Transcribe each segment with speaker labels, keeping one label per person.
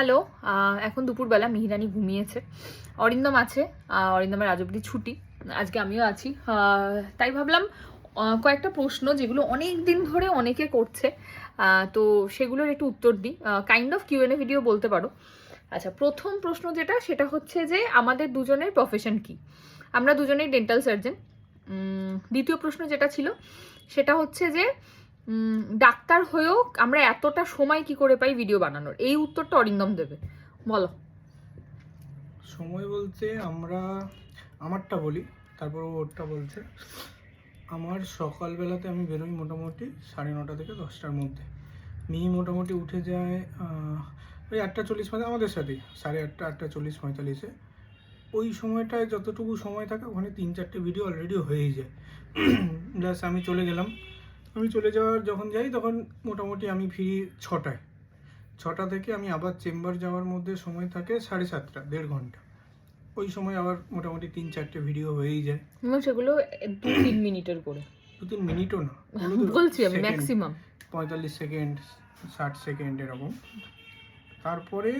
Speaker 1: Hello এখন দুপুরবেলা মিহিরানি ঘুমিয়েছে। অরিন্দম আছে অরিন্দমের আজ ছুটি, আজকে আমিও আছি। তাই ভাবলাম কয়েকটা প্রশ্ন যেগুলো অনেক দিন ধরে অনেকে করছে তো সেগুলোর একটু উত্তর দিই। কাইন্ড অফ কিউএনএ ভিডিও বলতে পারো। আচ্ছা প্রথম প্রশ্ন যেটা, সেটা হচ্ছে যে, আমাদের দুজনের প্রফেশন কি? আমরা দুজনেই ডেন্টাল সার্জন দ্বিতীয় প্রশ্ন যেটা ছিল, সেটা হচ্ছে যে ডাক্তার হয়েও আমরা এতটা সময় কি করে পাই ভিডিও বানানোর? এই উত্তরটা অরিন্দম দেবে। বলো।
Speaker 2: সময় বলতে আমরা আমারটা বলি, তারপর ওরটা বলছে। আমার সকালবেলাতে আমি বেরোই মোটামুটি সাড়ে নটা থেকে দশটার মধ্যে। মিহি মোটামুটি উঠে যায় ওই আটটা চল্লিশ মানে আমাদের সাথেই, সাড়ে আটটা আটটা চল্লিশ পঁয়তাল্লিশে। ওই সময়টায় যতটুকু সময় থাকে ওখানে তিন চারটে ভিডিও অলরেডি হয়েই যায়। জাস্ট আমি চলে গেলাম আমি চলে যাওয়ার যখন যাই তখন মোটামুটি আমি ফিরি ছটায়। ছটা থেকে আমি আবার চেম্বার যাওয়ার মধ্যে সময় থাকে সাড়ে সাতটা দেড় ঘণ্টা। ওই সময় আবার মোটামুটি তিন চারটে ভিডিও হয়েই যায়।
Speaker 1: সেগুলো দু তিন মিনিটের করে।
Speaker 2: দু তিন মিনিটও না
Speaker 1: বলছি আমি ম্যাক্সিমাম
Speaker 2: পঁয়তাল্লিশ সেকেন্ড ষাট সেকেন্ড এরকম। তারপরে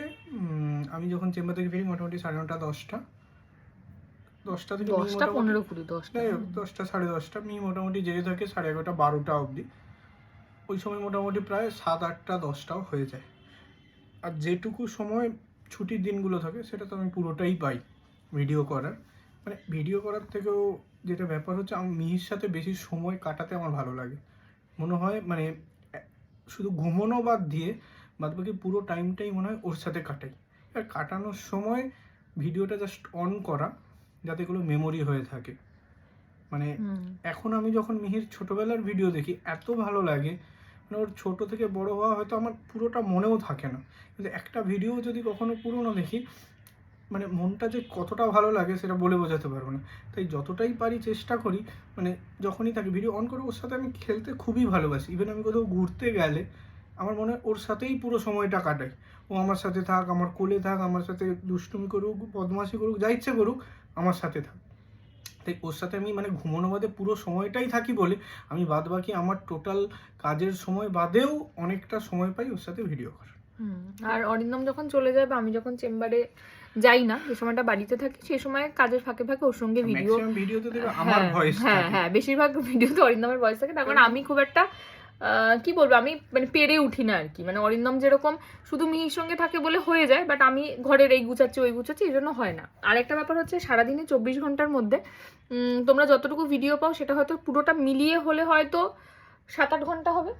Speaker 2: আমি যখন চেম্বার থেকে ফিরি মোটামুটি সাড়ে নটা দশটা। দশটা থেকে
Speaker 1: দশটা পনেরো কুড়ি দশটা।
Speaker 2: দশটা সাড়ে দশটা মি মোটামুটি জেগে থাকে সাড়ে এগারোটা বারোটা অবধি। ওই সময় মোটামুটি প্রায় সাত আটটা দশটাও হয়ে যায়। আর যেটুকু সময় ছুটির দিনগুলো থাকে সেটা তো আমি পুরোটাই পাই ভিডিও করার। মানে ভিডিও করার থেকেও যেটা ব্যাপার হচ্ছে আমি মিহির সাথে বেশি সময় কাটাতে আমার ভালো লাগে। মনে হয় মানে শুধু ঘুমোনো বাদ দিয়ে বাদ বাকি পুরো টাইমটাই মনে হয় ওর সাথে কাটাই। আর কাটানোর সময় ভিডিওটা জাস্ট অন করা যাতে এগুলো মেমোরি হয়ে থাকে। মানে এখন আমি যখন মিহির ছোটবেলার ভিডিও দেখি এত ভালো লাগে। মানে ওর ছোট থেকে বড় হওয়া হয়তো আমার পুরোটা মনেও থাকে না। কিন্তু একটা ভিডিও যদি কখনো পুরনো দেখি মানে মনটা যে কতটা ভালো লাগে সেটা বলে বোঝাতে পারব না। তাই যতটাই পারি চেষ্টা করি মানে যখনই থাকে ভিডিও অন করে ওর সাথে আমি খেলতে খুবই ভালোবাসি। ইভেন আমি কোথাও ঘুরতে গেলে আমার মনে হয় ওর সাথেই পুরো সময়টা কাটাই। ও আমার সাথে থাক আমার কোলে থাক আমার সাথে দুষ্টুমি করুক বদমাশি করুক যা ইচ্ছে করুক আমার সাথে থাক তাই ওর সাথে আমি মানে ঘুমানো বাদে পুরো সময়টাই থাকি বলে আমি বাদ বাকি আমার টোটাল কাজের সময় বাদেও অনেকটা সময় পাই ওর সাথে ভিডিও করার
Speaker 1: হুম। আর অরিন্দম যখন চলে যায় বা আমি যখন চেম্বারে যাই না যে সময়টা বাড়িতে থাকি সেই সময় কাজের ফাঁকে ফাঁকে ওর সঙ্গে ভিডিও
Speaker 2: ম্যাক্সিমাম ভিডিওতে আমার
Speaker 1: হ্যাঁ,
Speaker 2: ভয়েস
Speaker 1: হ্যাঁ হ্যাঁ বেশিরভাগ ভিডিওতে অরিন্দমের ভয়েস থাকে তার কারণ আমি খুব একটা কি বলব আমি মানে পেরে উঠি না আর কি। মানে অরিন্দম যেরকম শুধু মিহির সঙ্গে থাকে বলে হয়ে যায় বাট আমি ঘরের এই গুছাচ্ছি ওই গুছাচ্ছি এই জন্য হয় না। আর একটা ব্যাপার হচ্ছে সারাদিনে চব্বিশ ঘণ্টার মধ্যে উম, তোমরা যতটুকু ভিডিও পাও সেটা হয়তো পুরোটা মিলিয়ে হলে হয়তো সাত আট ঘণ্টা হবে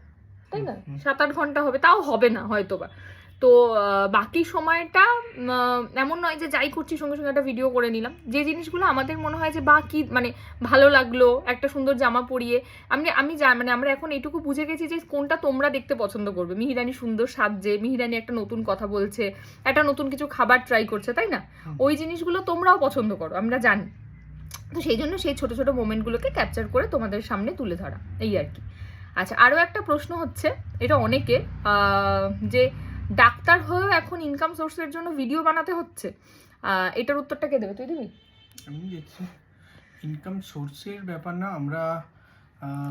Speaker 1: তাই না? সাত আট ঘণ্টা হবে তাও হবে না হয়তো বা তো বাকি সময়টা এমন নয় যে যাই করছি সঙ্গে সঙ্গে একটা ভিডিও করে নিলাম। যে জিনিসগুলো আমাদের মনে হয় যে বা কি মানে ভালো লাগল একটা সুন্দর জামা পরিয়ে। আমি আমি যা মানে আমরা এখন এইটুকু বুঝে গেছি যে কোনটা তোমরা দেখতে পছন্দ করবে। মিহিরানি সুন্দর সাজছে মিহিরানি একটা নতুন কথা বলছে একটা নতুন কিছু খাবার ট্রাই করছে তাই না? ওই জিনিসগুলো তোমরাও পছন্দ করো আমরা জানি। তো সেই জন্য সেই ছোট ছোট মোমেন্টগুলোকে ক্যাপচার করে তোমাদের সামনে তুলে ধরা এই আর কি। আচ্ছা আরও একটা প্রশ্ন হচ্ছে এটা অনেকে যে ডাক্তার হয়েও এখন ইনকাম সোর্সের জন্য ভিডিও বানাতে হচ্ছে। এটার উত্তরটা কে দেবে? তুই দিবি?
Speaker 2: আমি দেখছি। ইনকাম সোর্সের ব্যাপার না আমরা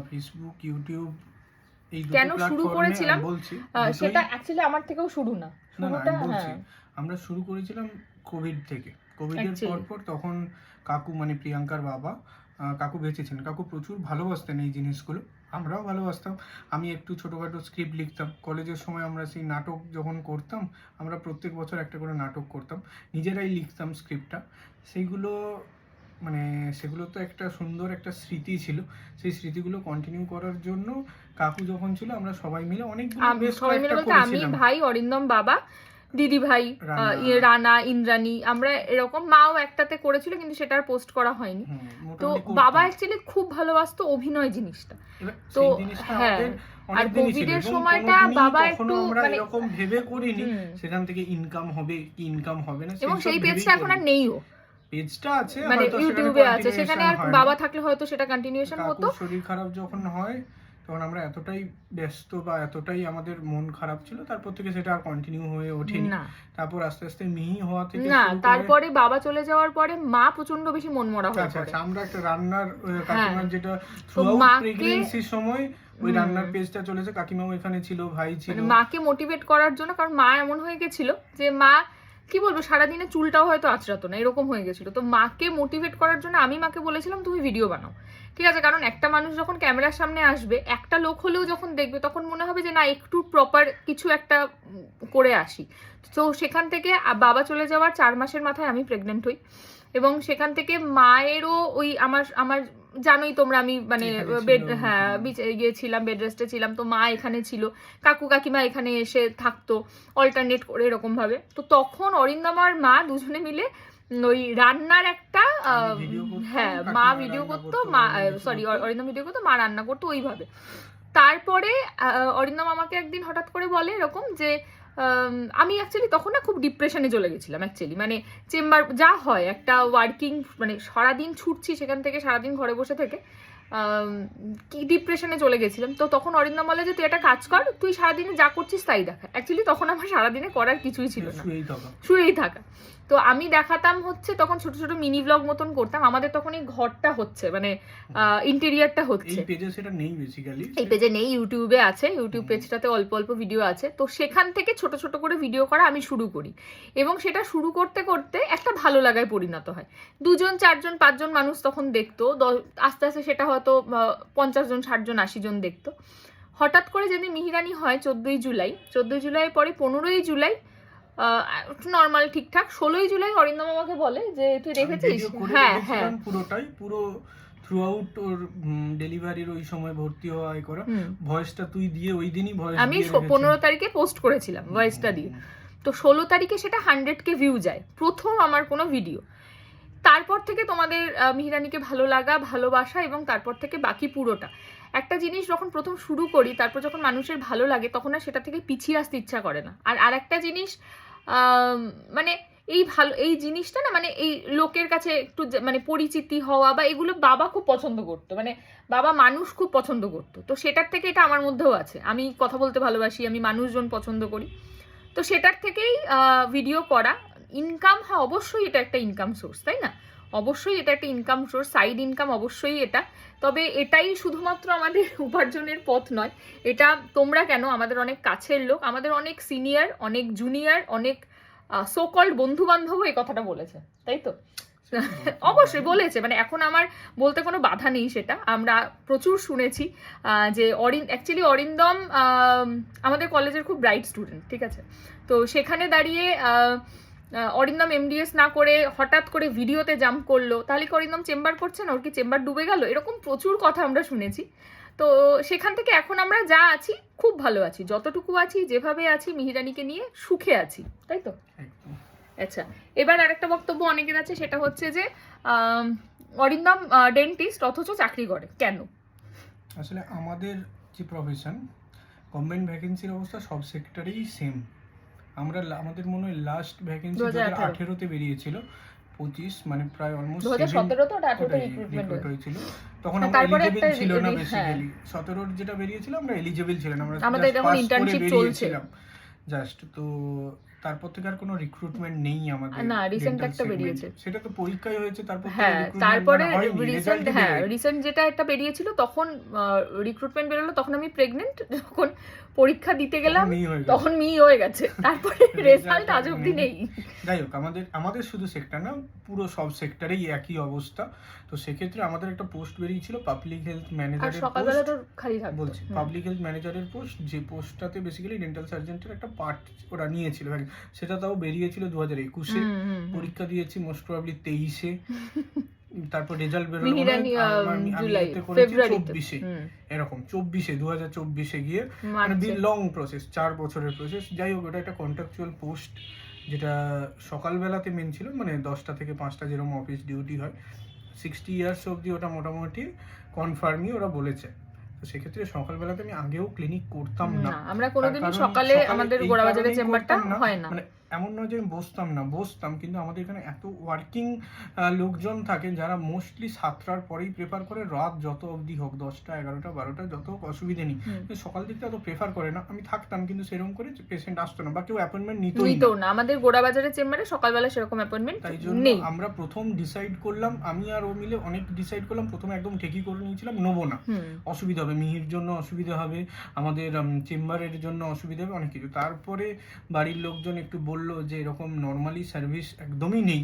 Speaker 2: ফেসবুক ইউটিউব এই
Speaker 1: কেন শুরু করেছিলাম?
Speaker 2: বলছি
Speaker 1: সেটা অ্যাকচুয়ালি আমার থেকেও শুরু না। হ্যাঁ।
Speaker 2: আমরা শুরু করেছিলাম কোভিড থেকে। কোভিডের. পর পর তখন কাকু মানে প্রিয়াঙ্কার বাবা কাকু বেঁচেছেন। কাকু প্রচুর ভালোবাসতেন এই জিনিসগুলো। আমরাও ভালোবাসতাম। আমি একটু ছোটোখাটো স্ক্রিপ্ট লিখতাম। কলেজের সময় আমরা সেই নাটক যখন করতাম আমরা প্রত্যেক বছর একটা করে নাটক করতাম। নিজেরাই লিখতাম স্ক্রিপ্টটা সেইগুলো মানে সেগুলো তো একটা সুন্দর একটা স্মৃতি ছিল। সেই স্মৃতিগুলো কন্টিনিউ করার জন্য কাকু যখন ছিল আমরা সবাই মিলে অনেক
Speaker 1: আমি সবাই মিলে বলতে আমি ভাই অরিন্দম বাবা দিদি ভাই
Speaker 2: রানা।
Speaker 1: ইয়ে, ইন্দ্রাণী আমরা এরকম মাও একটাতে করেছিল কিন্তু সেটা আর পোস্ট করা হয়নি। তো বাবা অ্যাকচুয়ালি খুব ভালোবাসতো অভিনয় জিনিসটা। তো, হ্যাঁ, আর কোভিডের
Speaker 2: এবং
Speaker 1: সময়টা বাবা একটু মানে-
Speaker 2: এরকম ভেবে করিনি সেখান থেকে ইনকাম হবে কি ইনকাম হবে না
Speaker 1: এবং সেই পেজটা এখন আর নেইও।
Speaker 2: পেজটা আছে
Speaker 1: মানে ইউটিউবে আছে সেখানে আর বাবা থাকলে হয়তো সেটা কন্টিনিউশন হতো।
Speaker 2: শরীর খারাপ যখন হয় তখন আমরা এতটাই ব্যস্ত বা এতটাই আমাদের মন খারাপ ছিল তারপর থেকে সেটা আর কন্টিনিউ হয়ে ওঠেনি।
Speaker 1: না।
Speaker 2: তারপর আস্তে আস্তে মিহি হওয়া থেকে
Speaker 1: না তারপরে বাবা চলে যাওয়ার পরে মা প্রচণ্ড বেশি মন মরা হয়ে
Speaker 2: আচ্ছা
Speaker 1: পড়ে।
Speaker 2: আচ্ছা আমরা একটা রান্নার আহ, কাকিমার যেটা
Speaker 1: হ্যাঁ।
Speaker 2: প্রেগনেন্সির সময় ওই রান্নার পেজটা চলেছে কাকিমাও এখানে ছিল ভাই ছিল।
Speaker 1: মানে মাকে মোটিভেট করার জন্য কারণ মা এমন হয়ে গেছিল যে মা কি বলব, সারাদিনে চুলটাও হয়তো আঁচড়াতো না, এরকম হয়ে গেছিল। তো মাকে মোটিভেট করার জন্য আমি মাকে বলেছিলাম, তুমি ভিডিও বানাও। ঠিক আছে, কারণ একটা মানুষ যখন ক্যামেরার সামনে আসবে, একটা লোক হলেও যখন দেখবে, তখন মনে হবে যে, না, একটু প্রপার কিছু একটা করে আসি। তো সেখান থেকে বাবা চলে যাওয়ার চার মাসের মাথায় আমি প্রেগনেন্ট হই। এবং সেখান থেকে মায়েরও ওই আমার আমার জানোই তোমরা আমি মানে বেড হ্যাঁ।
Speaker 2: হুম।
Speaker 1: বিচ- ইয়ে ছিলাম বেড রেস্টে ছিলাম তো মা এখানে ছিল কাকু কাকিমা এখানে এসে থাকতো অল্টারনেট করে এরকম ভাবে তো তখন অরিন্দমার মা দুজনে মিলে ওই রান্নার একটা হ্যাঁ মা ভিডিও করতো, মা সরি অরিন্দম ভিডিও করতো মা রান্না করতো ওইভাবে। তারপরে অরিন্দম আমাকে একদিন হঠাৎ করে বলে এরকম যে আম, আমি অ্যাকচুয়ালি তখন না খুব ডিপ্রেশনে চলে গেছিলাম অ্যাকচুয়ালি মানে চেম্বার যা হয় একটা ওয়ার্কিং মানে সারাদিন ছুটছি সেখান থেকে সারাদিন ঘরে বসে থেকে কি ডিপ্রেশনে চলে গেছিলাম। তো তখন অরিন্দম বলে যে তুই একটা কাজ কর তুই সারাদিনে যা করছিস তাই দেখা। অ্যাকচুয়ালি তখন আমার সারাদিনে করার কিছুই ছিল না।
Speaker 2: শুয়েই থাকা।
Speaker 1: তো আমি দেখাতাম হচ্ছে তখন ছোট ছোট মিনি ব্লগ মতন করতাম। আমাদের তখন এই ঘরটা হচ্ছে মানে ইন্টেরিয়ারটা হচ্ছে।
Speaker 2: এই পেজে সেটা নেই বেসিক্যালি
Speaker 1: এই পেজে নেই ইউটিউবে আছে ইউটিউব পেজটাতে অল্প অল্প ভিডিও আছে। তো সেখান থেকে ছোট ছোট করে ভিডিও করা আমি শুরু করি। এবং সেটা শুরু করতে করতে একটা ভালো লাগায় পরিণত হয়। দুজন চারজন পাঁচজন মানুষ তখন দেখতো। আস্তে আস্তে সেটা হয়তো পঞ্চাশ জন ষাট জন আশি জন দেখতো। হঠাৎ করে যেদিন মিহিরানি হয় চোদ্দোই জুলাই চোদ্দোই জুলাই পরে পনেরোই জুলাই নর্মাল ঠিকঠাক। ষোলোই জুলাই অরিন্দম আমাকে বলে যে তুই দেখেছিস? হ্যাঁ হ্যাঁ।
Speaker 2: পুরোটাই। পুরো থ্রু আউট ওর ডেলিভারির ওই সময় ভর্তি হওয়া এ করা। ভয়েসটা তুই দিয়ে ওই দিনই ভয়েস
Speaker 1: আমি পনেরো তারিখে পোস্ট করেছিলাম ভয়েসটা দিয়ে। তো ষোলো তারিখে সেটা হান্ড্রেড কে ভিউ যায়। প্রথম আমার কোনো ভিডিও তারপর থেকে তোমাদের মিহিরানিকে ভালো লাগা ভালোবাসা এবং তারপর থেকে বাকি পুরোটা। একটা জিনিস যখন প্রথম শুরু করি তারপর যখন মানুষের ভালো লাগে তখন আর সেটা থেকে পিছিয়ে আসতে ইচ্ছা করে না। আর আরেকটা জিনিস মানে এই ভালো, এই জিনিসটা না মানে এই লোকের কাছে একটু মানে পরিচিতি হওয়া বা এগুলো বাবা খুব পছন্দ করতো। মানে বাবা মানুষ খুব পছন্দ করতো। তো সেটার থেকে এটা আমার মধ্যেও আছে। আমি কথা বলতে ভালোবাসি, আমি মানুষজন পছন্দ করি। তো সেটার থেকেই ভিডিও করা। ইনকাম হ্যাঁ অবশ্যই এটা একটা ইনকাম সোর্স তাই না? অবশ্যই এটা একটা ইনকাম সোর্স সাইড ইনকাম অবশ্যই এটা। তবে এটাই শুধুমাত্র আমাদের উপার্জনের পথ নয়। এটা তোমরা কেন? আমাদের অনেক কাছের লোক আমাদের অনেক সিনিয়র অনেক জুনিয়র অনেক সোকল্ড বন্ধু বান্ধবও এই কথাটা বলেছে তাই তো? অবশ্যই বলেছে। মানে এখন আমার বলতে কোনো বাধা নেই সেটা। আমরা প্রচুর শুনেছি যে অরিন অ্যাকচুয়ালি অরিন্দম আমাদের কলেজের খুব ব্রাইট স্টুডেন্ট ঠিক আছে? তো সেখানে দাঁড়িয়ে অরিন্দম এমডিএস না করে হঠাৎ করে ভিডিওতে জাম্প করল তাহলে কি অরিন্দম চেম্বার করছে না? ওর কি চেম্বার ডুবে গেল? এরকম প্রচুর কথা আমরা শুনেছি। তো সেখান থেকে এখন আমরা যা আছি খুব ভালো আছি। যতটুকু আছি যেভাবে আছি মিহিরানিকে নিয়ে সুখে আছি। তাই তো? আচ্ছা এবার আরেকটা বক্তব্য অনেকের আছে সেটা হচ্ছে যে অরিন্দম ডেন্টিস্ট অথচ চাকরি করে। কেন?
Speaker 2: আসলে আমাদের যে প্রফেশন গভর্নমেন্ট ভ্যাকেন্সির অবস্থা সব সেক্টরেই সেম আমরা আমাদের মনে হয় লাস্ট ভ্যাকেন্সি দু
Speaker 1: 2018
Speaker 2: হাজার আঠেরোতে বেরিয়েছিল পঁচিশ মানে প্রায় অলমোস্ট
Speaker 1: দু হাজার সতেরোতে ওটা আঠেরোতে রিক্রুটমেন্ট
Speaker 2: হয়েছিল। তখন
Speaker 1: হ্যাঁ,
Speaker 2: আমরা
Speaker 1: তারপরে
Speaker 2: এলিজেবল ছিল না বেসিক্যালি সতেরোর যেটা বেরিয়েছিল আমরা এলিজেবল ছিলাম আমরা
Speaker 1: আমাদের
Speaker 2: জাস্ট তো তারপর থেকে আর কোনো রিক্রুটমেন্ট নেই আমাদের
Speaker 1: না,
Speaker 2: dental
Speaker 1: একটা বেরিয়েছে।
Speaker 2: সেটা তো পরীক্ষাই হয়েছে তারপর
Speaker 1: হ্যাঁ তারপরে
Speaker 2: মানে
Speaker 1: রিসেন্ট হ্যাঁ রিসেন্ট যেটা একটা বেরিয়েছিল তখন রিক্রুটমেন্ট বেরোলো তখন আমি প্রেগনেন্ট যখন পরীক্ষা দিতে গেলাম
Speaker 2: তখন
Speaker 1: মি হয়ে গেছে। তারপরে রেজাল্ট আজ অব্দি নেই।
Speaker 2: যাই হোক আমাদের আমাদের শুধু সেক্টর না পুরো সব সেক্টরেই একই অবস্থা। তো সেক্ষেত্রে আমাদের একটা পোস্ট বেরিয়েছিল পাবলিক হেলথ
Speaker 1: আর
Speaker 2: ম্যানেজারের
Speaker 1: সকালবেলা তো খালি থাকতো।
Speaker 2: বলছি পাবলিক হেলথ ম্যানেজারের পোস্ট যে পোস্টটাতে বেসিক্যালি ডেন্টাল সার্জেন্টের একটা পার্ট ওরা নিয়েছিল। সেটা তাও বেরিয়েছিল দু হাজার একুশে। পরীক্ষা দিয়েছি মোস্ট প্রবাবলি তেইশে। তারপর রেজাল্ট বেরোলো মনে
Speaker 1: জুলাই ফেব্রুয়ারিতে।
Speaker 2: এরকম চব্বিশে দু হাজার চব্বিশে গিয়ে মানে লং প্রসেস চার বছরের প্রসেস যাই হোক ওটা একটা কন্ট্রাকচুয়াল পোস্ট যেটা সকালবেলাতে মেন ছিল মানে দশটা থেকে পাঁচটা যেরকম অফিস ডিউটি হয়। সিক্সটি ইয়ার্স অবধি ওটা মোটামুটি কনফার্মই ওরা বলেছে। তো সেক্ষেত্রে সকালবেলাতে আমি আগেও ক্লিনিক করতাম না।
Speaker 1: আমরা
Speaker 2: তার
Speaker 1: কোনোদিনই সকালে আমাদের গোড়াবাজারের চেম্বারটা হয় না।
Speaker 2: মানে এমন নয় যে আমি বসতাম না বসতাম কিন্তু আমাদের এখানে এত ওয়ার্কিং লোকজন থাকে যারা মোস্টলি সাতটার পরেই প্রেফার করে রাত যত অবধি হোক দশটা এগারোটা বারোটা যত হোক অসুবিধে নেই। সকাল দিকটা অত প্রেফার করে না। আমি থাকতাম কিন্তু সেরকম করে পেশেন্ট আসতো না বা কেউ অ্যাপয়েন্টমেন্ট
Speaker 1: নিতো
Speaker 2: না।
Speaker 1: আমাদের গোড়াবাজারের চেম্বারে সকালবেলা সেরকম অ্যাপয়েন্টমেন্ট
Speaker 2: তাই জন্য আমরা প্রথম ডিসাইড করলাম আমি আর ও মিলে অনেক ডিসাইড করলাম প্রথমে একদম ঠিকই করে নিয়েছিলাম নেব না। অসুবিধা হবে মিহির জন্য অসুবিধা হবে আমাদের চেম্বারের জন্য অসুবিধা হবে অনেক কিছু। তারপরে বাড়ির লোকজন একটু বলল যে এরকম নর্মালি সার্ভিস একদমই নেই,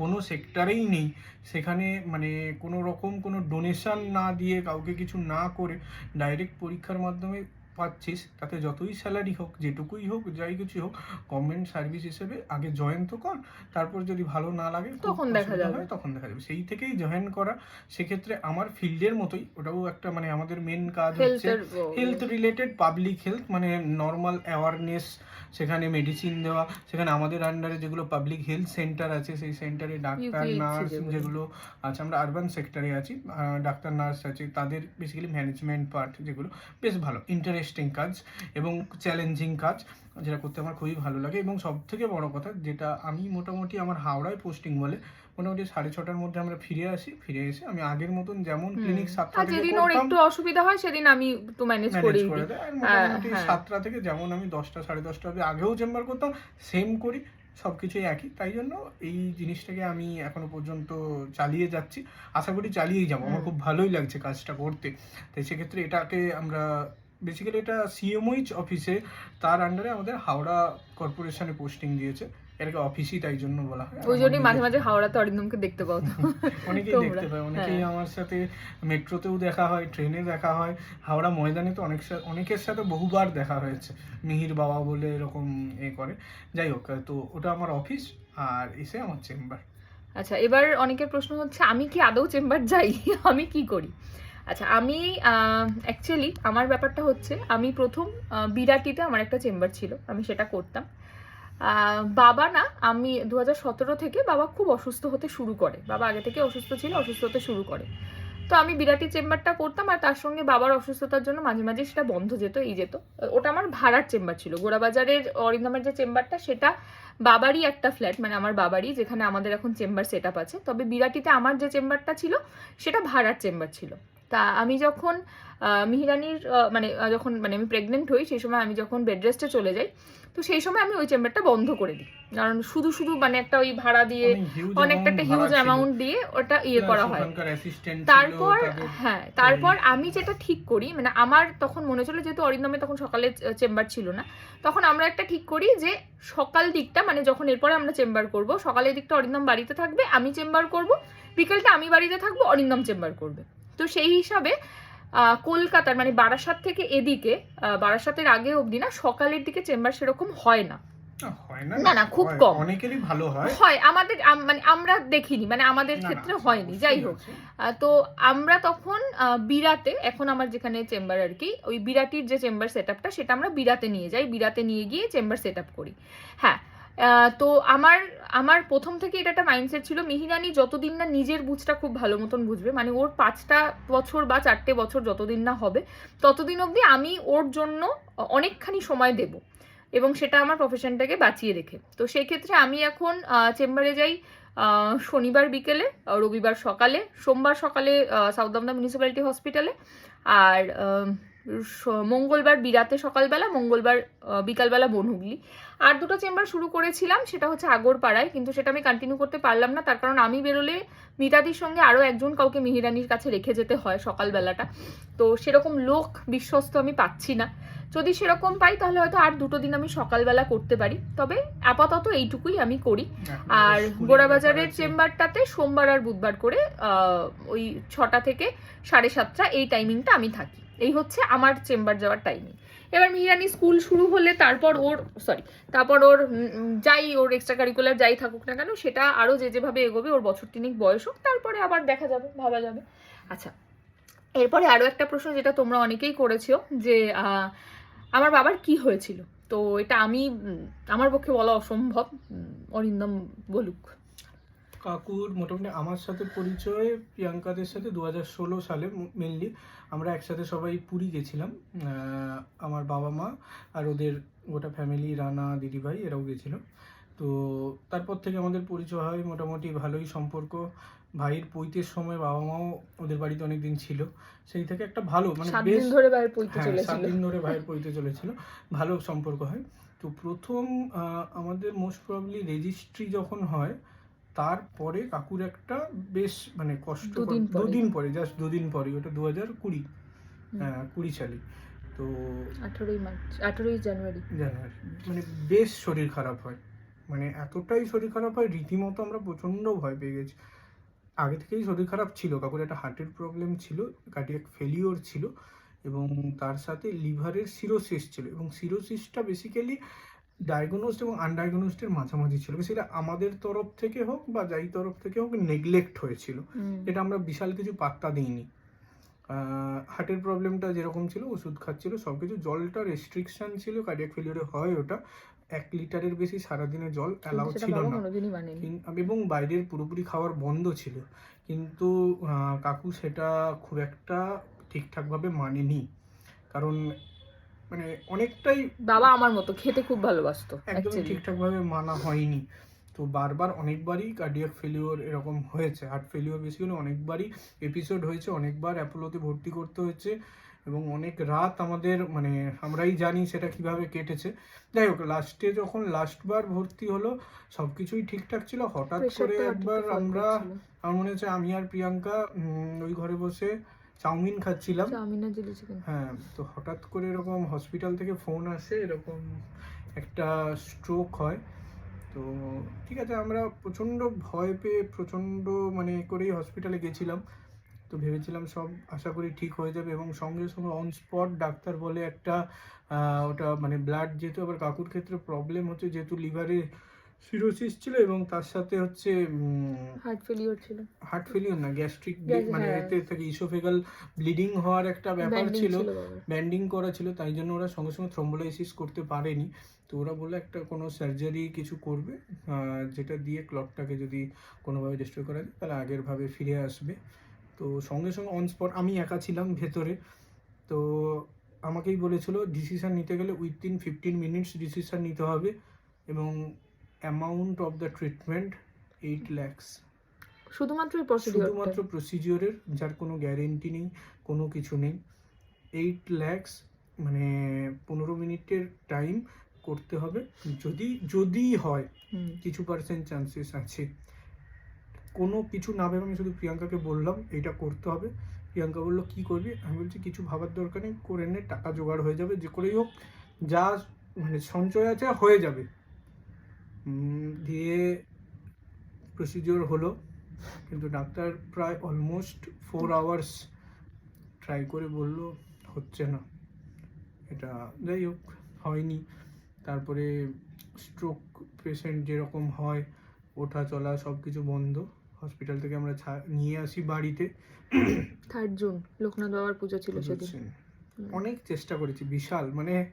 Speaker 2: কোনো সেক্টরেই নেই। সেখানে মানে কোনো রকম কোনো ডোনেশন না দিয়ে কাউকে কিছু না করে ডাইরেক্ট পরীক্ষার মাধ্যমে পাচ্ছিস তাতে যতই স্যালারি হোক যেটুকুই হোক যাই কিছু হোক গভর্নমেন্ট সার্ভিস হিসেবে আগে জয়েন তো কর তারপর যদি ভালো না লাগে
Speaker 1: তখন দেখা যাবে।
Speaker 2: তখন দেখা যাবে সেই থেকেই জয়েন করা সেক্ষেত্রে আমার ফিল্ডের মতোই ওটাও একটা মানে আমাদের মেন কাজ হচ্ছে হেলথ রিলেটেড পাবলিক হেলথ মানে নর্মাল অ্যাওয়ারনেস সেখানে মেডিসিন দেওয়া সেখানে আমাদের আন্ডারে যেগুলো পাবলিক হেলথ সেন্টার আছে সেই সেন্টারে ডাক্তার নার্স
Speaker 1: যেগুলো।
Speaker 2: যেগুলো আছে আমরা আরবান সেক্টরে আছি ডাক্তার নার্স আছে তাদের বেসিক্যালি ম্যানেজমেন্ট পার্ট যেগুলো বেশ ভালো ইন্টারেস্টিং কাজ এবং চ্যালেঞ্জিং কাজ যেটা করতে আমার খুবই ভালো লাগে এবং সব থেকে বড় কথা যেটা আমি মোটামুটি আমার হাওড়ায় পোস্টিং বলে মোটামুটি সাড়ে ছটার মধ্যে আমরা ফিরে আসি ফিরে এসে আমি আগের মতন যেমন ক্লিনিক সাতটা থেকে
Speaker 1: যেদিন ওর একটু অসুবিধা হয় সেদিন আমি তো ম্যানেজ
Speaker 2: করে মোটামুটি
Speaker 1: হ্যাঁ।
Speaker 2: সাতটা থেকে যেমন আমি দশটা সাড়ে দশটা অবধি আগেও চেম্বার করতাম সেম করি সব কিছুই একই। তাই জন্য এই জিনিসটাকে আমি এখনও পর্যন্ত চালিয়ে যাচ্ছি। আশা করি চালিয়েই যাব। আমার খুব ভালোই লাগছে কাজটা করতে। তাই সেক্ষেত্রে এটাকে আমরা বেসিক্যালি এটা সিএমওইচ অফিসে তার আন্ডারে আমাদের হাওড়া কর্পোরেশনে পোস্টিং দিয়েছে। এটাকে অফিসই তাই জন্য বলা হয়।
Speaker 1: ওই জন্যই মাঝে মাঝে হাওড়াতে অরিন্দমকে দেখতে পাও তো।
Speaker 2: অনেকেই দেখতে পায়। অনেকেই
Speaker 1: হ্যাঁ।
Speaker 2: আমার সাথে মেট্রোতেও দেখা হয় ট্রেনে দেখা হয়। হাওড়া ময়দানে তো অনেক অনেকের সাথে বহুবার দেখা হয়েছে। মিহির বাবা বলে এরকম এ করে। যাই হোক তো ওটা আমার অফিস আর এসে আমার চেম্বার
Speaker 1: আচ্ছা এবার অনেকের প্রশ্ন হচ্ছে আমি কি আদৌ চেম্বার যাই? আমি কি করি? আচ্ছা আমি অ্যাকচুয়ালি আমার ব্যাপারটা হচ্ছে, আমি প্রথম বিরাটিতে আমার একটা চেম্বার ছিল, আমি সেটা করতাম। বাবা না, আমি দু থেকে বাবা খুব অসুস্থ হতে শুরু করে। বাবা আগে থেকে অসুস্থ ছিল, অসুস্থ হতে শুরু করে। তো আমি বিরাটি চেম্বারটা করতাম আর তার সঙ্গে বাবার অসুস্থতার জন্য মাঝে মাঝে সেটা বন্ধ যেত, এই যেত। ওটা আমার ভাড়ার চেম্বার ছিল। গোড়াবাজারের অরিন্দমের যে চেম্বারটা, সেটা বাবারই একটা ফ্ল্যাট মানে আমার বাবারই, যেখানে আমাদের এখন চেম্বার সেট আছে। তবে বিরাটিতে আমার যে চেম্বারটা ছিল, সেটা ভাড়ার চেম্বার ছিল। তা আমি যখন আহ, মিহিরানির মানে যখন মানে আমি প্রেগনেন্ট হই সেই সময় আমি যখন বেড রেস্টে চলে যাই তো সেই সময় আমি ওই চেম্বারটা বন্ধ করে দিই। কারণ শুধু শুধু মানে একটা ওই ভাড়া দিয়ে অনেকটা একটা হিউজ অ্যামাউন্ট দিয়ে ওটা ইয়ে করা হয়। তারপর হ্যাঁ তারপর আমি যেটা ঠিক করি মানে আমার তখন মনে হচ্ছিল যেহেতু অরিন্দমে তখন সকালে চেম্বার ছিল না তখন আমরা একটা ঠিক করি যে সকাল দিকটা মানে যখন এরপরে আমরা চেম্বার করব সকালের দিকটা অরিন্দম বাড়িতে থাকবে আমি চেম্বার করব বিকেলটা আমি বাড়িতে থাকব অরিন্দম চেম্বার করবে। তো সেই হিসাবে আহ, কলকাতার মানে বারাসাত থেকে এদিকে বারাসাতের আগে অবধি না সকালের দিকে চেম্বার সেরকম হয় না।
Speaker 2: না
Speaker 1: না, খুব কম।
Speaker 2: অনেকেরই ভালো হয়।
Speaker 1: হয় আমাদের মানে আমরা দেখিনি মানে আমাদের ক্ষেত্রে হয়নি যাই হোক। তো আমরা তখন বিরাতে এখন আমার যেখানে চেম্বার আর কি ওই বিরাটির যে চেম্বার সেট সেটা আমরা বিরাতে নিয়ে যাই বিরাতে নিয়ে গিয়ে চেম্বার সেট করি। হ্যাঁ তো আমার আমার প্রথম থেকে এটা একটা মাইন্ডসেট ছিল মিহিরানি যতদিন না নিজের বুঝটা খুব ভালো মতন বুঝবে মানে ওর পাঁচটা বছর বা চারটে বছর যতদিন না হবে, ততদিন অবধি আমি ওর জন্য অনেকখানি সময় দেব এবং সেটা আমার প্রফেশনটাকে বাঁচিয়ে রেখে। তো সেই ক্ষেত্রে আমি এখন চেম্বারে যাই শনিবার বিকেলে রবিবার সকালে, সোমবার সকালে সাউথ মিউনিসিপ্যালিটি হসপিটালে আর মঙ্গলবার বিরাতে সকালবেলা, মঙ্গলবার বিকালবেলা বনহুগলি। আর দুটো চেম্বার শুরু করেছিলাম সেটা হচ্ছে আগরপাড়ায় কিন্তু সেটা আমি কন্টিনিউ করতে পারলাম না তার কারণ আমি বেরোলে মিতাদির সঙ্গে আরও একজন কাউকে মিহিরানির কাছে রেখে যেতে হয় সকালবেলাটা। তো সেরকম লোক বিশ্বস্ত আমি পাচ্ছি না। যদি সেরকম পাই তাহলে হয়তো আর দুটো দিন আমি সকালবেলা করতে পারি। তবে আপাতত এইটুকুই আমি করি। আর গোড়াবাজারের চেম্বারটাতে সোমবার আর বুধবার করে ওই ছটা থেকে সাড়ে সাতটা এই টাইমিংটা আমি থাকি। এই হচ্ছে আমার চেম্বার যাওয়ার টাইমিং এবার মিহিরানি স্কুল শুরু হলে তারপর ওর সরি তারপর ওর যাই ওর এক্সট্রা কারিকুলার যাই থাকুক না কেন, সেটা আরও যে যেভাবে এগোবে, ওর বছর তিনিক বয়স হোক, তারপরে আবার দেখা যাবে, ভাবা যাবে। আচ্ছা এরপরে আরও একটা প্রশ্ন যেটা তোমরা অনেকেই করেছ যে আমার বাবার কি হয়েছিল? তো এটা আমি আমার পক্ষে বলা অসম্ভব অরিন্দম বলুক।
Speaker 2: কাকুর মোটামুটি আমার সাথে পরিচয় প্রিয়াঙ্কাদের সাথে দু হাজার ষোলো সালে মেনলি আমরা একসাথে সবাই পুরী গেছিলাম। আমার বাবা মা আর ওদের গোটা ফ্যামিলি রানা দিদিভাই এরাও গেছিল। তো তারপর থেকে আমাদের পরিচয় হয় মোটামুটি ভালোই সম্পর্ক। ভাইয়ের পৈতের সময় বাবা মাও ওদের বাড়িতে অনেকদিন ছিল। সেই থেকে একটা ভালো মানে
Speaker 1: সাত
Speaker 2: বেশ
Speaker 1: দিন ধরে বাইরে পইতে
Speaker 2: হ্যাঁ সাত দিন ধরে ভাইয়ের পৈতে চলেছিল। ভালো সম্পর্ক হয়। তো প্রথম আমাদের মোস্ট প্রবলি রেজিস্ট্রি যখন হয় তারপরে কাকুর একটা বেশ মানে কষ্ট
Speaker 1: দুদিন পরে।
Speaker 2: জাস্ট দুদিন পরে ওটা দু হাজার কুড়ি হ্যাঁ কুড়ি সালে। তো
Speaker 1: আঠেরোই মার্চ আঠেরোই জানুয়ারি।
Speaker 2: জানুয়ারি। মানে বেশ শরীর খারাপ হয়। মানে এতটাই শরীর খারাপ হয় রীতিমতো আমরা প্রচণ্ড ভয় পেয়ে গেছি। আগে থেকেই শরীর খারাপ ছিল। কাকুর একটা হার্টের প্রবলেম ছিল কার্ডিয়াক ফেলিওর ছিল এবং তার সাথে লিভারের সিরোসিস ছিল এবং সিরোসিসটা বেসিক্যালি ডায়াগনোসড এবং আনডায়াগনোসডের মাঝামাঝি ছিল। সেটা আমাদের তরফ থেকে হোক বা যাই তরফ থেকে হোক নেগলেক্ট হয়েছিল। এটা আমরা বিশাল কিছু পাত্তা দিইনি। হার্টের প্রবলেমটা যেরকম ছিল ওষুধ খাচ্ছিল সব কিছু জলটা রেস্ট্রিকশন ছিল কার্ডিয়াক ফেলিওরে হয় ওটা। এক লিটারের বেশি সারাদিনে জল অ্যালাউ ছিল না। এবং বাইরের পুরোপুরি খাওয়ার বন্ধ ছিল। কিন্তু কাকু সেটা খুব একটা ঠিকঠাকভাবে মানেনি। কারণ মানে অনেকটাই
Speaker 1: বাবা আমার মতো খেতে খুব ভালোবাসতো actually।
Speaker 2: ঠিকঠাকভাবে মানা হয়নি। তো বারবার অনেকবারই কার্ডিয়াক ফেলিওর এরকম হয়েছে। হার্ট ফেলিওর বেসিক্যালি অনেকবারই এপিসোড হয়েছে অনেকবার অ্যাপোলোতে ভর্তি করতে হয়েছে এবং অনেক রাত আমাদের মানে আমরাই জানি সেটা কীভাবে কেটেছে। যাই হোক লাস্টে যখন লাস্টবার ভর্তি হলো সব কিছুই ঠিকঠাক ছিল। হঠাৎ করে একবার আমরা আমার মনে হচ্ছে আমি আর প্রিয়াঙ্কা উম, ওই ঘরে বসে চাউমিন খাচ্ছিলাম।
Speaker 1: চাউমিন আর চিলি চিকেন
Speaker 2: হ্যাঁ তো হঠাৎ করে এরকম হসপিটাল থেকে ফোন আসে এরকম একটা স্ট্রোক হয়। তো ঠিক আছে আমরা প্রচণ্ড ভয় পেয়ে প্রচণ্ড মানে করেই হসপিটালে গেছিলাম। তো ভেবেছিলাম সব আশা করি ঠিক হয়ে যাবে এবং সঙ্গে সঙ্গে অন স্পট ডাক্তার বলে একটা ওটা মানে ব্লাড যেহেতু আবার কাকুর ক্ষেত্রে প্রবলেম হচ্ছে যেহেতু লিভারে সিরোসিস ছিল এবং তার সাথে হচ্ছে
Speaker 1: হার্ট ফেলিওর ছিল।
Speaker 2: হার্ট ফেলিওর না গ্যাস্ট্রিক মানে
Speaker 1: হ্যাঁ।
Speaker 2: এতে থেকে ইসোফেগাল ব্লিডিং হওয়ার একটা ব্যাপার ছিল। ব্যান্ডিং করা ছিল তাই জন্য ওরা সঙ্গে সঙ্গে থ্রম্বোলাইসিস করতে পারেনি। তো ওরা বলে একটা কোনো সার্জারি কিছু করবে যেটা দিয়ে ক্লটটাকে যদি কোনোভাবে ডিস্ট্রয় করা যায় তাহলে আগের ভাবে ফিরে আসবে। তো সঙ্গে সঙ্গে অন স্পট আমি একা ছিলাম ভেতরে। তো আমাকেই বলেছিল ডিসিশন নিতে গেলে উইথিন ফিফটিন মিনিটস ডিসিশন নিতে হবে এবং amount of the treatment eight lakhs
Speaker 1: শুধুমাত্র
Speaker 2: শুধুমাত্র প্রসিজিওরের যার কোনো গ্যারেন্টি নেই কোনো কিছু নেই। এইট ল্যাক্স মানে পনেরো মিনিটের টাইম করতে হবে। যদি যদি হয় কিছু পার্সেন্ট চান্সেস আছে। কোনো কিছু না ভেবে আমি শুধু প্রিয়াঙ্কাকে বললাম এটা করতে হবে। প্রিয়াঙ্কা বলল কি করবি? আমি বলছি কিছু ভাবার দরকার নেই করে নে টাকা জোগাড় হয়ে যাবে যে করেই হোক যা মানে সঞ্চয় আছে হয়ে যাবে। দিয়ে প্রসিজিওর হলো কিন্তু ডাক্তার প্রায় অলমোস্ট ফোর আওয়ার্স ট্রাই করে বলল হচ্ছে না। এটা যাই হোক হয়নি। তারপরে স্ট্রোক পেশেন্ট যেরকম হয় ওঠা চলা সব কিছু বন্ধ। হসপিটাল থেকে আমরা নিয়ে আসি বাড়িতে।
Speaker 1: থার্ড জুন লোকনাথ বাবার পুজো ছিল সেদিন।
Speaker 2: অনেক চেষ্টা করেছি বিশাল। মানে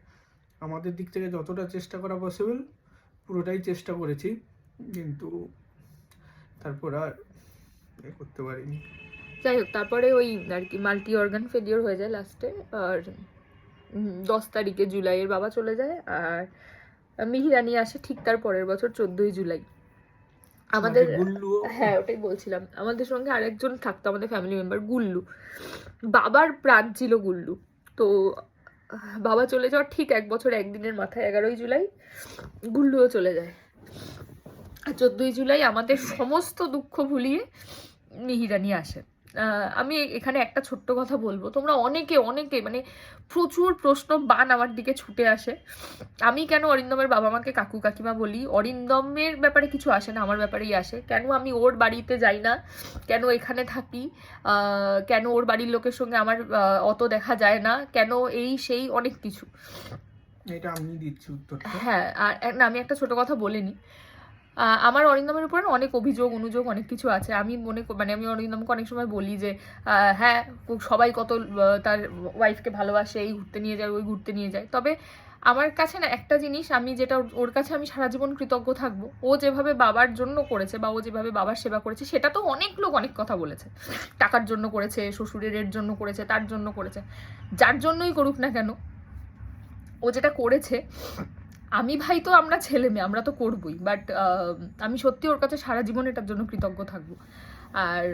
Speaker 2: আমাদের দিক থেকে যতটা চেষ্টা করা পসিবল পুরোটাই চেষ্টা করেছি কিন্তু তারপর আর করতে পারিনি।
Speaker 1: যাই হোক তারপরে ওই আর কি মাল্টি অর্গান ফেলিওর হয়ে যায় লাস্টে আর দশ তারিখে জুলাইয়ের বাবা চলে যায় আর মিহিরানি আসে ঠিক তার পরের বছর চোদ্দই জুলাই। আমাদের হ্যাঁ ওটাই বলছিলাম। আমাদের সঙ্গে আরেকজন থাকতো আমাদের ফ্যামিলি মেম্বার গুল্লু। বাবার প্রাণ ছিল গুল্লু। তো বাবা চলে যাওয়ার ঠিক এক বছর একদিনের মাথায় এগারোই জুলাই গুল্লুও চলে যায়। আর চোদ্দোই জুলাই আমাদের সমস্ত দুঃখ ভুলিয়ে মিহিরানি আসে। আহ, আমি এখানে একটা ছোট্ট কথা বলব। তোমরা অনেকে অনেকে মানে প্রচুর প্রশ্ন বান আমার দিকে ছুটে আসে। আমি কেন অরিন্দমের বাবা মাকে কাকু কাকিমা বলি? অরিন্দমের ব্যাপারে কিছু আসে না আমার ব্যাপারেই আসে। কেন আমি ওর বাড়িতে যাই না? কেন এখানে থাকি? আহ, কেন ওর বাড়ির লোকের সঙ্গে আমার অত দেখা যায় না? কেন এই সেই অনেক কিছু।
Speaker 2: এটা আমি দিচ্ছি উত্তরটা।
Speaker 1: হ্যাঁ আর না আমি একটা ছোট কথা বলিনি আমার অরিন্দমের উপরে অনেক অভিযোগ, অনুযোগ অনেক কিছু আছে। আমি মনে মানে আমি অরিন্দমকে অনেক সময় বলি যে হ্যাঁ সবাই কত তার ওয়াইফকে ভালোবাসে, এই ঘুরতে নিয়ে যায়, ওই ঘুরতে নিয়ে যায়। তবে আমার কাছে না একটা জিনিস, আমি যেটা ওর- কাছে আমি সারা জীবন কৃতজ্ঞ থাকব। ও যেভাবে বাবার জন্য করেছে বা ও যেভাবে বাবার সেবা করেছে, সেটা তো অনেক লোক অনেক কথা বলেছে। টাকার জন্য করেছে, শ্বশুরের এর জন্য করেছে, তার জন্য করেছে। যার জন্যই করুক না কেন, ও যেটা করেছে আমি ভাই তো আমরা ছেলে মেয়ে আমরা তো করবই বাট আমি সত্যি ওর কাছে সারা জীবন এটার জন্য কৃতজ্ঞ থাকব। আর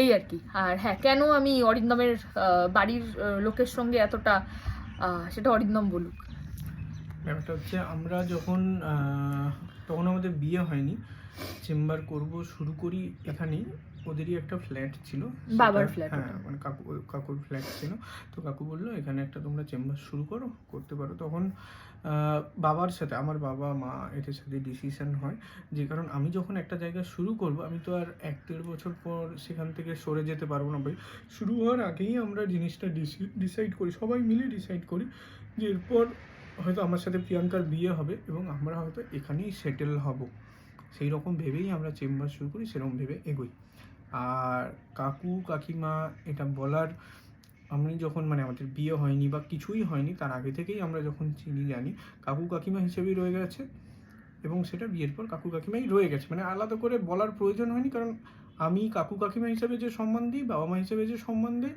Speaker 1: এই আর কি আর হ্যাঁ কেন আমি অরিন্দমের বাড়ির লোকের সঙ্গে এতটা সেটা অরিন্দম বলুক।
Speaker 2: ব্যাপারটা হচ্ছে আমরা যখন তখন আমাদের বিয়ে হয়নি চেম্বার করব শুরু করি এখানেই ওদেরই একটা ফ্ল্যাট ছিল।
Speaker 1: বাবার ফ্ল্যাট
Speaker 2: হ্যাঁ মানে কাকু কাকুর ফ্ল্যাট ছিল। তো কাকু বলল এখানে একটা তোমরা চেম্বার শুরু করো করতে পারো। তখন বাবার সাথে, আমার বাবা, মা, এদের সাথে ডিসিশন হয়। যে কারণ আমি যখন একটা জায়গা শুরু করব, আমি তো আর এক দেড় বছর পর সেখান থেকে সরে যেতে পারব না ভাই। শুরু হওয়ার আগেই আমরা জিনিসটা ডিসাইড করি, সবাই মিলে ডিসাইড করি যে এরপর হয়তো আমার সাথে প্রিয়াঙ্কার বিয়ে হবে এবং আমরা হয়তো এখানেই সেটেল হব। সেই রকম ভেবেই আমরা চেম্বার শুরু করি, সেরকম ভেবে এগোই। আর কাকু, কাকিমা, এটা বলার আমি যখন মানে আমাদের বিয়ে হয়নি বা কিছুই হয়নি, তার আগে থেকেই আমরা যখন চিনি, জানি, কাকু কাকিমা হিসেবেই রয়ে গেছে এবং সেটা বিয়ের পর কাকু কাকিমাই রয়ে গেছে। মানে আলাদা করে বলার প্রয়োজন হয়নি, কারণ আমি কাকু কাকিমা হিসেবে যে সম্মান দিই বাবা মা হিসেবে যে সম্মান দিই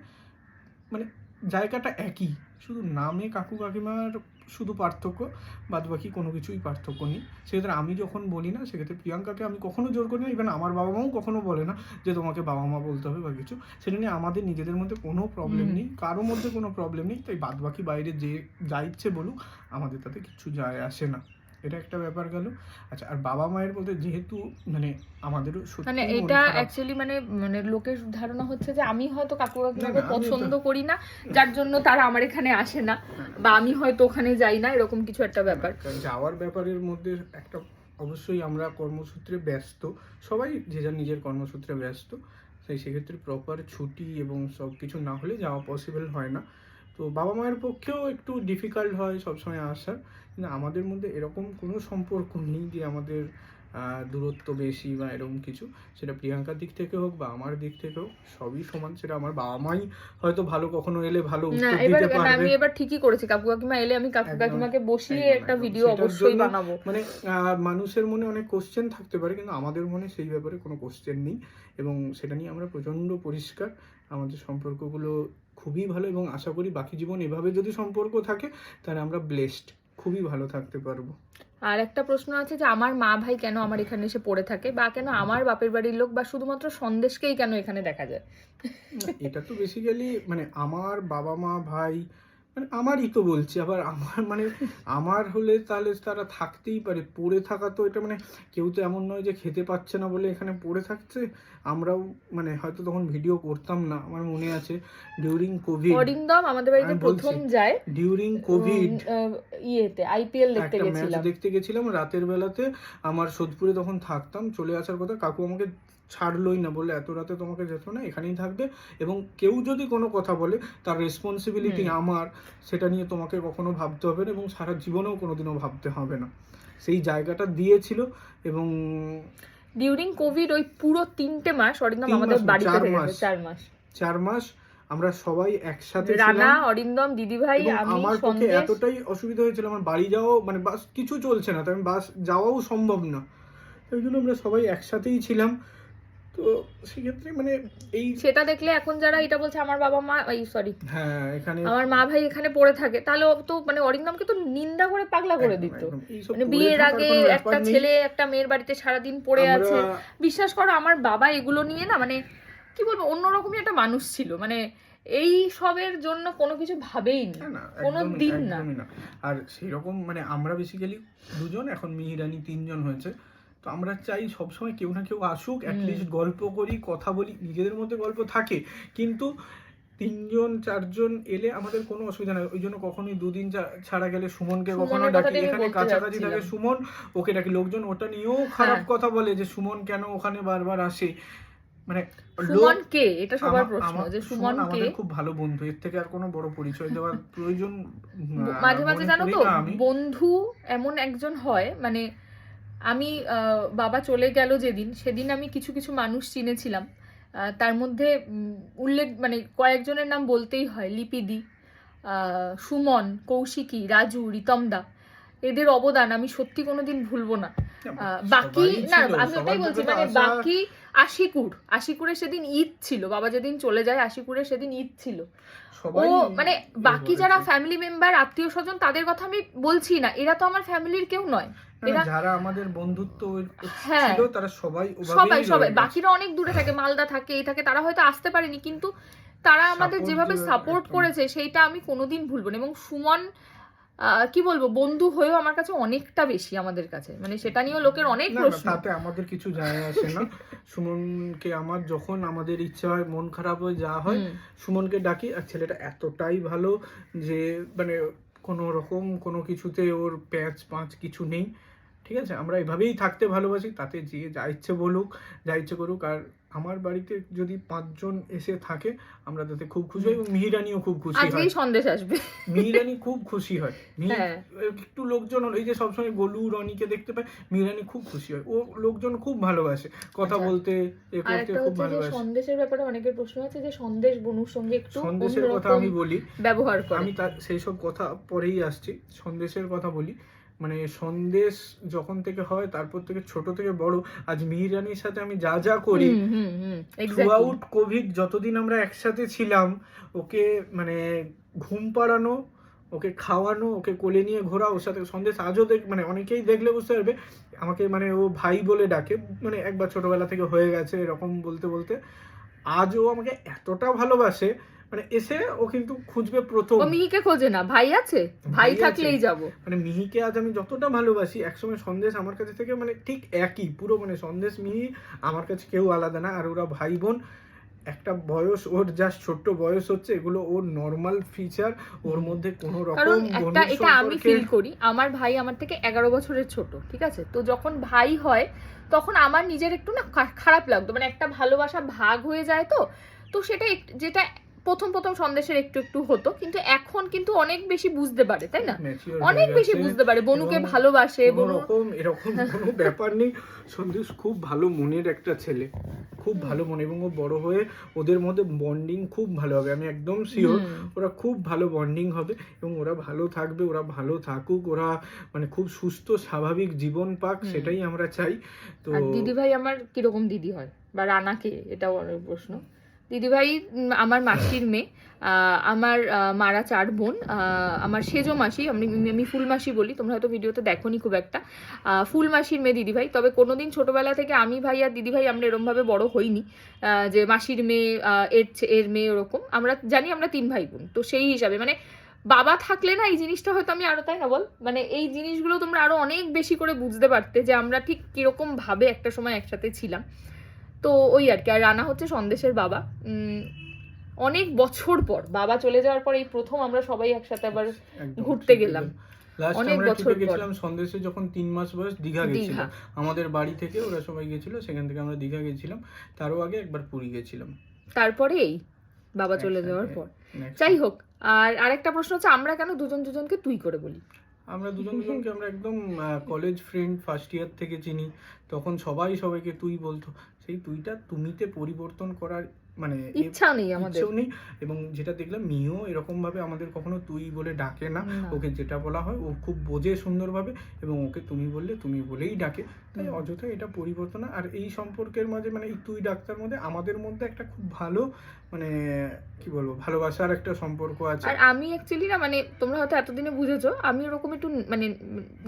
Speaker 2: মানে জায়গাটা একই। শুধু নামে কাকু কাকিমার শুধু পার্থক্য বাদ বাকি কোনো কিছুই পার্থক্য নেই। সেক্ষেত্রে আমি যখন বলি না সেক্ষেত্রে প্রিয়াঙ্কাকে আমি কখনো জোর করি না ইভেন আমার বাবা মাও কখনো বলে না যে তোমাকে বাবা মা বলতে হবে বা কিছু। সেটা নিয়ে আমাদের নিজেদের মধ্যে কোনো প্রবলেম নেই কারও মধ্যে কোনো প্রবলেম নেই। তাই বাদ বাকি বাইরে যে যা ইচ্ছে বলুক আমাদের তাতে কিছু যায় আসে না। এটা একটা ব্যাপার গেল। আচ্ছা আর বাবা মায়ের বলতে যেহেতু মানে আমাদেরও
Speaker 1: মানে এটা অ্যাকচুয়ালি মানে মানে লোকের ধারণা হচ্ছে যে আমি হয়তো কাকু কাকিমাকে পছন্দ করি না যার জন্য তারা আমার এখানে আসে না বা আমি হয়তো ওখানে যাই না এরকম কিছু একটা ব্যাপার।
Speaker 2: যাওয়ার ব্যাপারের মধ্যে একটা অবশ্যই আমরা কর্মসূত্রে ব্যস্ত সবাই যে যার নিজের কর্মসূত্রে ব্যস্ত তাই সেক্ষেত্রে প্রপার ছুটি এবং সব কিছু না হলে যাওয়া পসিবল হয় না। তো বাবা মায়ের পক্ষেও একটু ডিফিকাল্ট হয় সবসময় আসার। কিন্তু আমাদের মধ্যে এরকম কোনো সম্পর্ক নেই যে আমাদের দূরত্ব বেশি বা এরকম কিছু। সেটা প্রিয়াঙ্কার দিক থেকে হোক বা আমার দিক থেকে হোক সবই সমান। সেটা আমার বাবা মাই হয়তো ভালো কখনো এলে ভালো উত্তর দিতে পারবে।
Speaker 1: আমি এবার ঠিকই করেছি। কাকু কাকিমা এলে আমি কাকু কাকিমাকে বসিয়ে একটা ভিডিও অবশ্যই বানাবো।
Speaker 2: মানে আহ, মানুষের মনে অনেক কোশ্চেন থাকতে পারে কিন্তু আমাদের মনে সেই ব্যাপারে কোনো কোশ্চেন নেই। এবং সেটা নিয়ে আমরা প্রচণ্ড পরিষ্কার। আমাদের সম্পর্কগুলো খুবই ভালো এবং আশা করি বাকি জীবন এভাবে যদি সম্পর্ক থাকে তাহলে আমরা ব্লেসড খুবই ভালো থাকতে পারব।
Speaker 1: আর একটা প্রশ্ন আছে যে আমার মা ভাই কেন আমার এখানে এসে পড়ে থাকে? বা কেন আমার বাপের বাড়ির লোক বা শুধুমাত্র সন্দেশকেই কেন এখানে দেখা যায়?
Speaker 2: এটা তো বেসিক্যালি মানে আমার বাবা মা ভাই মানে আমারই তো বলছি আবার আমার মানে আমার হলে তাহলে তারা থাকতেই পারে। পড়ে থাকা তো এটা মানে কেউ তো এমন নয় যে খেতে পাচ্ছে না বলে এখানে পড়ে থাকছে। আমরাও মানে হয়তো তখন ভিডিও করতাম না আমার মনে আছে ডিউরিং কোভিড
Speaker 1: অরিন্দম আমাদের বাড়িতে প্রথম যায়
Speaker 2: ডিউরিং কোভিড
Speaker 1: ইয়েতে আইপিএল দেখতে গেছিলাম।
Speaker 2: দেখতে গেছিলাম রাতের বেলাতে আমার সোদপুরে তখন থাকতাম চলে আসার কথা কাকু আমাকে ছাড়লোই না বলে এত রাতে তোমাকে যেত না এখানেই থাকবে। এবং কেউ যদি কোনো কথা বলে তার রেসপন্সিবিলিটি। আমার সেটা নিয়ে তোমাকে কখনো ভাবতে হবে না এবং সারা জীবনেও কোনোদিনও ভাবতে হবে না। সেই জায়গাটা দিয়েছিল এবং
Speaker 1: ডিউরিং কোভিড ওই পুরো তিনটে মাস অরিন্দম আমাদের বাড়িতে
Speaker 2: চার মাস।
Speaker 1: চার মাস।
Speaker 2: চার মাস আমরা সবাই একসাথে
Speaker 1: রানা অরিন্দম দিদিভাই
Speaker 2: আমার পক্ষে এতটাই অসুবিধা হয়েছিল আমার বাড়ি যাওয়াও মানে বাস কিছু চলছে না তাই আমি বাস যাওয়াও সম্ভব না। ওই জন্য আমরা সবাই একসাথেই ছিলাম। তো সেক্ষেত্রে মানে এই
Speaker 1: সেটা দেখলে এখন যারা এটা বলছে আমার বাবা মা এই সরি
Speaker 2: হ্যাঁ এখানে
Speaker 1: আমার মা ভাই এখানে পড়ে থাকে তাহলে তো মানে অরিন্দমকে তো নিন্দা করে পাগলা করে দিত। মানে বিয়ের আগে একটা ছেলে একটা মেয়ের বাড়িতে সারাদিন পড়ে আছে। বিশ্বাস করো আমার বাবা এগুলো নিয়ে না মানে কি বলব অন্যরকমই একটা মানুষ ছিল। মানে এই সবের জন্য কোনো কিছু ভাবেই
Speaker 2: না,
Speaker 1: কোনো দিন না।
Speaker 2: আর সেরকম মানে আমরা বেসিক্যালি দুজন এখন মিহিরানি তিনজন হয়েছে। তো আমরা চাই সবসময় কেউ না কেউ আসুক অ্যাটলিস্ট গল্প করি কথা বলি নিজেদের মধ্যে গল্প থাকে। কিন্তু তিনজন চারজন এলে আমাদের কোনো অসুবিধা নেই। ওই জন্য কখনোই দুদিন ছাড়া গেলে সুমনকে কখনো ডাকি এখানে কাছাকাছি থাকে সুমন ওকে ডাকি। লোকজন ওটা নিয়েও খারাপ
Speaker 1: হ্যাঁ।
Speaker 2: কথা বলে যে সুমন কেন ওখানে বারবার আসে? মানে
Speaker 1: সুমন কে? এটা সবার প্রশ্ন যে সুমন কে?
Speaker 2: আমাদের খুব ভালো বন্ধু। এর থেকে আর কোনো বড় পরিচয় দেওয়ার প্রয়োজন
Speaker 1: মাঝে মাঝে জানো তো বন্ধু এমন একজন হয় মানে আমি বাবা চলে গেল যেদিন সেদিন আমি কিছু কিছু মানুষ চিনেছিলাম। তার মধ্যে উল্লেখ মানে কয়েকজনের নাম বলতেই হয়। লিপিদি আহ, সুমন কৌশিকী রাজু রিতমদা। এদের অবদান আমি সত্যি কোনোদিন ভুলবো না। আহ, বাকি না আমি ওটাই বলছি মানে বাকি আশিকুর আশিকুরে সেদিন ঈদ ছিল বাবা যেদিন চলে যায় আশিকুরে সেদিন ঈদ ছিল। ও মানে বাকি যারা ফ্যামিলি মেম্বার আত্মীয় স্বজন তাদের কথা আমি বলছি না এরা তো আমার ফ্যামিলির কেউ নয়।
Speaker 2: যারা আমাদের বন্ধুত্ব
Speaker 1: হ্যাঁ।
Speaker 2: ছিল তারা সবাই
Speaker 1: সবাই সবাই। বাকিরা অনেক দূরে থাকে মালদা থাকে এই থাকে তারা হয়তো আসতে পারেনি কিন্তু তারা আমাদের যেভাবে সাপোর্ট করেছে সেইটা আমি কোনোদিন ভুলবো না। এবং সুমন কি বলব বন্ধু হয়েও আমার কাছে অনেকটা বেশি আমাদের কাছে। মানে সেটা নিয়েও লোকের অনেক প্রশ্ন।
Speaker 2: তাতে আমাদের কিছু যায় আসে না। সুমনকে আমার যখন আমাদের ইচ্ছা হয় মন খারাপ হয়ে যা হয় সুমনকে ডাকি আর ছেলেটা এতটাই ভালো যে মানে কোনো রকম কোনো কিছুতে ওর প্যাঁচ পাঁচ কিছু নেই। ঠিক আছে? আমরা এভাবেই থাকতে ভালোবাসি তাতে যে যা ইচ্ছে বলুক যা ইচ্ছে করুক আর আমার বাড়িতে যদি পাঁচজন এসে থাকে আমরা তাতে খুব খুশি হই এবং মিহিরানিও খুব খুশি হয়।
Speaker 1: আজকেই সন্দেশ আসবে।
Speaker 2: মিহিরানি খুব খুশি হয়।
Speaker 1: হ্যাঁ।
Speaker 2: একটু লোকজন এই যে সবসময় গোলু রনিকে দেখতে পায় মিহিরানি খুব খুশি হয়। ও লোকজন খুব ভালোবাসে। কথা
Speaker 1: আচ্ছা।
Speaker 2: বলতে এ করতে খুব ভালোবাসে।
Speaker 1: সন্দেশের ব্যাপারে অনেকের প্রশ্ন আছে যে সন্দেশ বনুর সঙ্গে একটু
Speaker 2: সন্দেশের কথা আমি বলি।
Speaker 1: ব্যবহার করে।
Speaker 2: আমি তার সেই সব কথা পরেই আসছি। সন্দেশের কথা বলি। মানে সন্দেশ যখন থেকে হয় তারপর থেকে ছোট থেকে বড় আজ মিহিরানির সাথে আমি যা যা করি
Speaker 1: hmm, hmm, hmm,
Speaker 2: through
Speaker 1: exactly.
Speaker 2: Out Covid যতদিন আমরা একসাথে ছিলাম ওকে মানে ঘুম পাড়ানো ওকে খাওয়ানো ওকে কোলে নিয়ে ঘোরা ওর সাথে সন্দেশ আজও দেখ মানে অনেকেই দেখলে বুঝতে পারবে আমাকে মানে ও ভাই বলে ডাকে মানে একবার ছোটবেলা থেকে হয়ে গেছে এরকম বলতে বলতে আজ ও আমাকে এতটা ভালোবাসে মানে এসে ও কিন্তু খুঁজবে প্রথম।
Speaker 1: ও মিহিকে খোঁজে না ভাই আছে? ভাই
Speaker 2: ভাই
Speaker 1: থাকলেই যাব।
Speaker 2: মানে মিহিকে আজ আমি যতটা ভালোবাসি একসময় সন্দেশ আমার কাছে থেকে মানে ঠিক একই পুরো মানে সন্দেশ মিহি আমার কাছে কেউ আলাদা না। আর ওরা ভাই বোন একটা বয়স ওর জাস্ট ছোট্ট বয়স হচ্ছে এগুলো ওর নর্মাল ফিচার ওর মধ্যে কোনো রকম
Speaker 1: একটা এটা আমি ফিল করি আমার ভাই আমার থেকে এগারো বছরের ছোট ঠিক আছে? তো যখন ভাই হয় তখন আমার নিজের একটু না খারাপ লাগতো। মানে একটা ভালোবাসা ভাগ হয়ে যায় তো তো সেটা যেটা প্রথম প্রথম সন্দেশের একটু একটু হতো কিন্তু এখন কিন্তু অনেক বেশি বুঝতে পারে তাই না? অনেক বেশি বুঝতে পারে বনুকে ভালোবাসে
Speaker 2: কোনো
Speaker 1: বনু
Speaker 2: রকম এরকম কোনো ব্যাপার নেই। সন্দেশ খুব ভালো মনের একটা ছেলে খুব ভালো মনে এবং ও বড় হয়ে ওদের মধ্যে বন্ডিং খুব ভালো হবে আমি একদম শিওর ওরা খুব ভালো বন্ডিং হবে এবং ওরা ভালো থাকবে ওরা ভালো থাকুক ওরা মানে খুব সুস্থ স্বাভাবিক জীবন পাক সেটাই আমরা চাই। তো
Speaker 1: দিদি ভাই আমার কীরকম দিদি হয়? বা রানাকে এটাও অনেক প্রশ্ন। দিদি ভাই উম, আমার মাসির মেয়ে আমার মারা চার বোন আমার সেজো মাসি আমি আমি ফুল মাসি বলি তোমরা হয়তো ভিডিওতে দেখোনি খুব একটা ফুল মাসির মেয়ে দিদিভাই। তবে কোনোদিন ছোটোবেলা থেকে আমি ভাই আর দিদিভাই আমরা এরমভাবে বড় হইনি যে মাসির মেয়ে এর এর মেয়ে ওরকম। আমরা জানি আমরা তিন ভাই বোন তো সেই হিসাবে মানে বাবা থাকলে না এই জিনিসটা হয়তো আমি আরও তাই না বল? মানে এই জিনিসগুলো তোমরা আরও অনেক বেশি করে বুঝতে পারতে যে আমরা ঠিক কীরকমভাবে একটা সময় একসাথে ছিলাম। তো ওই আর কি আর রানা হচ্ছে সন্দেশের বাবা। অনেক বছর পর বাবা চলে যাওয়ার পর এই প্রথম আমরা সবাই একসাথে আবার ঘুরতে গেলাম। অনেক বছর
Speaker 2: গেছিলাম সন্দেশে যখন তিন মাস বয়স দীঘা। গেছিলাম আমাদের বাড়ি থেকে ওরা সবাই গেছিল সেখান থেকে আমরা দীঘা গেছিলাম। তারও আগে একবার পুরী গেছিলাম।
Speaker 1: তারপরে এই বাবা চলে যাওয়ার পর। যাই হোক আর আরেকটা প্রশ্ন হচ্ছে আমরা কেন দুজন দুজনকে তুই করে বলি?
Speaker 2: আমরা দুজন দুজনকে আমরা একদম কলেজ ফ্রেন্ড ফার্স্ট ইয়ার থেকে চিনি। তখন সবাই সবাইকে তুই বলতো। সেই তুইটা তুমিতে পরিবর্তন করার মানে
Speaker 1: ইচ্ছা নেই আমাদের।
Speaker 2: নেই এবং যেটা দেখলাম মিও এরকম ভাবে আমাদের কখনো তুই বলে ডাকে না। ওকে যেটা বলা হয় ও খুব বোঝে সুন্দরভাবে এবং ওকে তুমি বললে তুমি বলেই ডাকে। তাই অযথা এটা পরিবর্তন আর এই সম্পর্কের মাঝে মানে এই তুই ডাক্তার মধ্যে আমাদের মধ্যে একটা খুব ভালো মানে কি বলব ভালোবাসার একটা সম্পর্ক আছে।
Speaker 1: আর আমি অ্যাকচুয়ালি না মানে তোমরা হয়তো এতদিনে বুঝেছ আমি ওরকম একটু মানে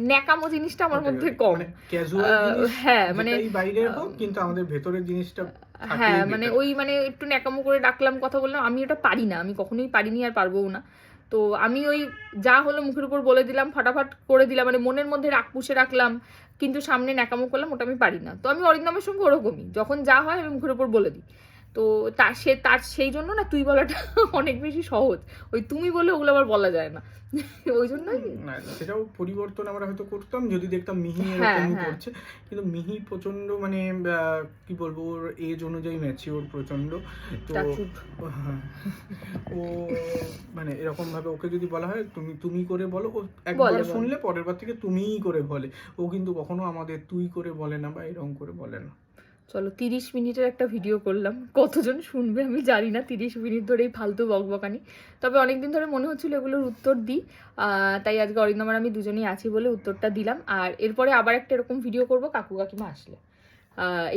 Speaker 1: ন্যাকামো জিনিসটা আমার মধ্যে কম।
Speaker 2: ক্যাজুয়াল
Speaker 1: হ্যাঁ মানে
Speaker 2: যেটাই বাইরে হোক কিন্তু আমাদের ভেতরের জিনিসটা
Speaker 1: হ্যাঁ মানে ওই মানে একটু ন্যাকামো করে ডাকলাম কথা বললাম আমি ওটা পারি না আমি কখনোই পারিনি আর পারবোও না। তো আমি ওই যা হলো মুখের উপর বলে দিলাম ফটাফট করে দিলাম মানে মনের মধ্যে রাগ পুষে রাখলাম কিন্তু সামনে ন্যাকামো করলাম ওটা আমি পারি না। তো আমি অরিন্দমের সঙ্গে ওরকমই যখন যা হয় আমি মুখের উপর বলে দিই। তো তার সে তার সেই জন্য না তুই বলাটা অনেক বেশি সহজ। ওই তুমি বলে ওগুলো আবার বলা যায় না। ওই জন্যই
Speaker 2: সেটাও পরিবর্তন আমরা হয়তো করতাম যদি দেখতাম মিহি
Speaker 1: হ্যাঁ, হ্যাঁ।
Speaker 2: করছে। কিন্তু মিহি প্রচণ্ড মানে কি বলব ওর এজ অনুযায়ী ম্যাচিওর প্রচণ্ড তো ও মানে এরকম ভাবে ওকে যদি বলা হয় তুমি তুমি করে বলো। ও একবার শুনলে পরের বার থেকে তুমিই করে বলে। ও কিন্তু কখনো আমাদের তুই করে বলে না বা এরকম করে বলে না।
Speaker 1: চলো তিরিশ মিনিটের একটা ভিডিও করলাম। কতজন শুনবে আমি জানি না তিরিশ মিনিট ধরেই ফালতু বকবকানি। তবে অনেকদিন ধরে মনে হচ্ছিল এগুলোর উত্তর দিই তাই আজকে অরিন্দম আর আমি দুজনেই আছি বলে উত্তরটা দিলাম। আর এরপরে আবার একটা এরকম ভিডিও করব কাকু কাকিমা আসলে।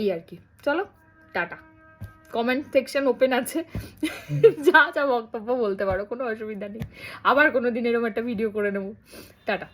Speaker 1: এই আর কি। চলো টাটা। কমেন্ট সেকশন ওপেন আছে। যা যা বক্তব্য বলতে পারো কোনো অসুবিধা নেই। আবার কোনো দিন এরকম একটা ভিডিও করে নেব। টাটা।